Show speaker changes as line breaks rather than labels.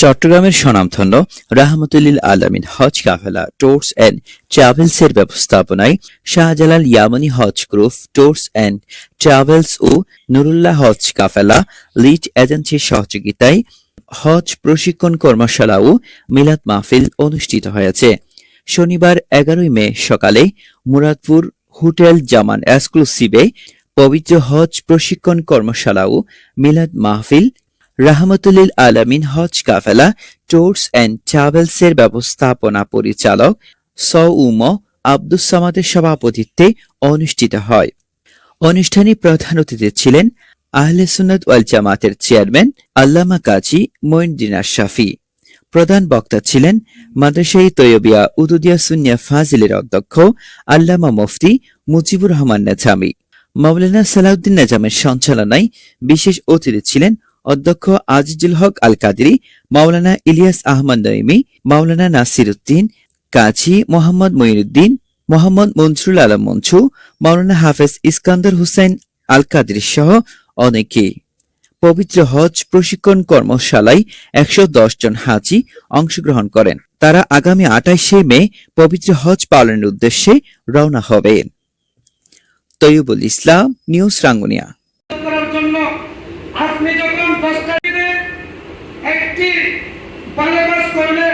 চট্টগ্রামের স্বনামধন্য রাহমাতুল্লিল আলামিন হজ কাফেলা ট্যুরস অ্যান্ড ট্রাভেলস এর ব্যবস্থাপনায় Shahjalal Yamani Hajj group tours and travels O Nurullah Hajj Kafela lead এজেন্সির সহযোগিতায় হজ প্রশিক্ষণ কর্মশালা ও মিলাদ মাহফিল অনুষ্ঠিত হয়েছে। শনিবার এগারোই মে সকালে মুরাদপুর হোটেল জামান এক্সক্লুসিভে পবিত্র হজ প্রশিক্ষণ কর্মশালা ও মিলাদ মাহফিল, রাহমাতুলিল আলামিন হজ কাফেলা ট্যুরস অ্যান্ড ট্রাভেলস এর ব্যবস্থাপনা পরিচালক সৌম আব্দুস সামাদের সভাপতিত্বে অনুষ্ঠিত হয়। অনুষ্ঠানে প্রধান অতিথি ছিলেন আহলে সুন্নাত ওয়াল জামাতের চেয়ারম্যান আল্লামা কাজী মঈনুদ্দিন আশরাফি। প্রধান বক্তা ছিলেন মাদ্রাসাই তৈয়বিয়া উদুদিয়া সুনিয়া ফাজিলের অধ্যক্ষ আল্লামা মুফতি মুজিবুর রহমান নেজামি মাওলানা সালাউদ্দিন নেজামের সঞ্চালনায় বিশেষ অতিথি ছিলেন অধ্যক্ষ আজিজুল হক আল কাদরি মাওলানা ইলিয়াস আহমদ নঈমি, মাওলানা নাসির উদ্দিন কাজী মোহাম্মদ মঈনুদ্দিন, মোহাম্মদ মনসুরুল আলম মঞ্চু মাওলানা হাফেজ ইস্কান্দর হুসেন আল কাদরি সহ অনেকে। পবিত্র হজ প্রশিক্ষণ কর্মশালায় একশো দশ জন হাজি অংশগ্রহণ করেন। তারা আগামী আঠাইশে মে পবিত্র হজ পালনের উদ্দেশ্যে রওনা হবে। তৈয়বুল ইসলাম, নিউজ রাঙ্গুনিয়া।
একটি করলে